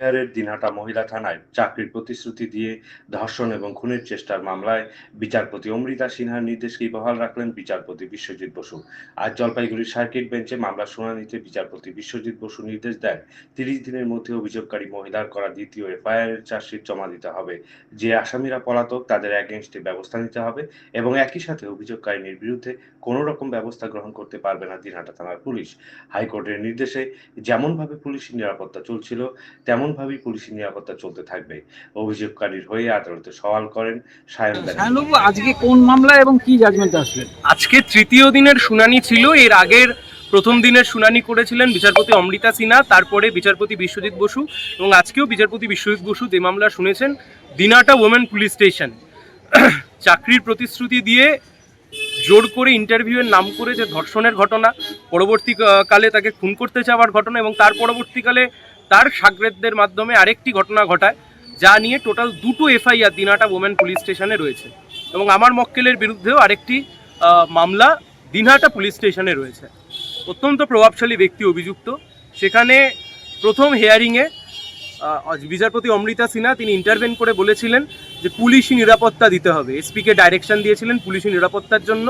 বিহারের দিনহাটা মহিলা থানায় চাকরির প্রতিশ্রুতি দিয়ে ধর্ষণ এবং খুনের চেষ্টার মামলায় বিচারপতি অমৃতা সিনহার নির্দেশকেই বহাল রাখলেন বিচারপতি বিশ্বজিৎ বসু। আজ জলপাইগুড়ির সার্কিট বেঞ্চে মামলার শুনানিতে বিচারপতি বিশ্বজিৎ বসু নির্দেশ দেন, তিরিশ দিনের মধ্যে অভিযোগকারী মহিলার করা দ্বিতীয় এফআইআর এর চার্জশিট জমা দিতে হবে। যে আসামিরা পলাতক, তাদের এগেনস্টে ব্যবস্থা নিতে হবে এবং একই সাথে অভিযোগকারিনীর বিরুদ্ধে কোনো রকম ব্যবস্থা গ্রহণ করতে পারবে না দিনহাটা থানার পুলিশ। হাইকোর্টের নির্দেশে যেমনভাবে পুলিশের নিরাপত্তা চলছিল তেমনভাবেই পুলিশের নিরাপত্তা চলতে থাকবে। অভিযোগকারীর হয়ে আদালতে সওয়াল করেন সায়নবাবু আজকে কোন মামলা এবং কি জাজমেন্ট আসলেন আজকে তৃতীয় দিনের শুনানি ছিল এর আগের প্রথম দিনের শুনানি করেছিলেন বিচারপতি অমৃতা সিনহা তারপরে বিচারপতি বিশ্বজিৎ বসু এবং আজকেও বিচারপতি বিশ্বজিৎ বসু যে মামলা শুনেছেন দিনাটা ওমেন পুলিশ স্টেশন চাকরির প্রতিশ্রুতি দিয়ে জোর করে ইন্টারভিউয়ের নাম করে যে ধর্ষণের ঘটনা পরবর্তীকালে তাকে খুন করতে চাওয়ার ঘটনা এবং তার পরবর্তীকালে তার সাগরেদদের মাধ্যমে আরেকটি ঘটনা ঘটায়, যা নিয়ে টোটাল দুটো এফআইআর দিনাটা ওমেন পুলিশ স্টেশনে রয়েছে। এবং আমার মক্কেলের বিরুদ্ধেও আরেকটি মামলা দিনহাটা পুলিশ স্টেশনে রয়েছে। অত্যন্ত প্রভাবশালী ব্যক্তি অভিযুক্ত। সেখানে প্রথম হেয়ারিংয়ে বিচারপতি অমৃতা সিনহা, তিনি ইন্টারভেন করে বলেছিলেন যে পুলিশি নিরাপত্তা দিতে হবে। এসপিকে ডাইরেকশন দিয়েছিলেন পুলিশি নিরাপত্তার জন্য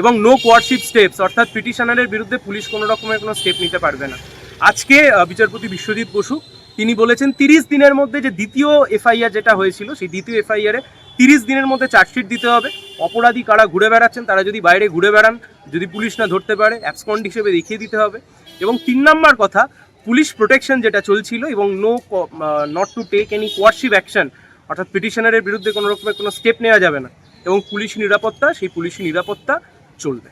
এবং নো কোয়ারশিপ স্টেপস অর্থাৎ পিটিশনারের বিরুদ্ধে পুলিশ কোনো রকমের কোনো স্টেপ নিতে পারবে না। আজকে বিচারপতি বিশ্বজিৎ বসু, তিনি বলেছেন তিরিশ দিনের মধ্যে যে দ্বিতীয় এফআইআর যেটা হয়েছিল, সেই দ্বিতীয় এফআইআরে তিরিশ দিনের মধ্যে চার্জশিট দিতে হবে। অপরাধী কারা ঘুরে বেড়াচ্ছেন, তারা যদি বাইরে ঘুরে বেড়ান, যদি পুলিশ না ধরতে পারে অ্যাবসকন্ড হিসেবে দেখিয়ে দিতে হবে। এবং তিন নম্বর কথা, পুলিশ প্রোটেকশন যেটা চলছিল এবং no not to take any coercive action অর্থাৎ পিটিশনারের বিরুদ্ধে কোনো রকমের কোনো স্টেপ নেওয়া যাবে না। এবং পুলিশ নিরাপত্তা, সেই পুলিশ নিরাপত্তা চলবে।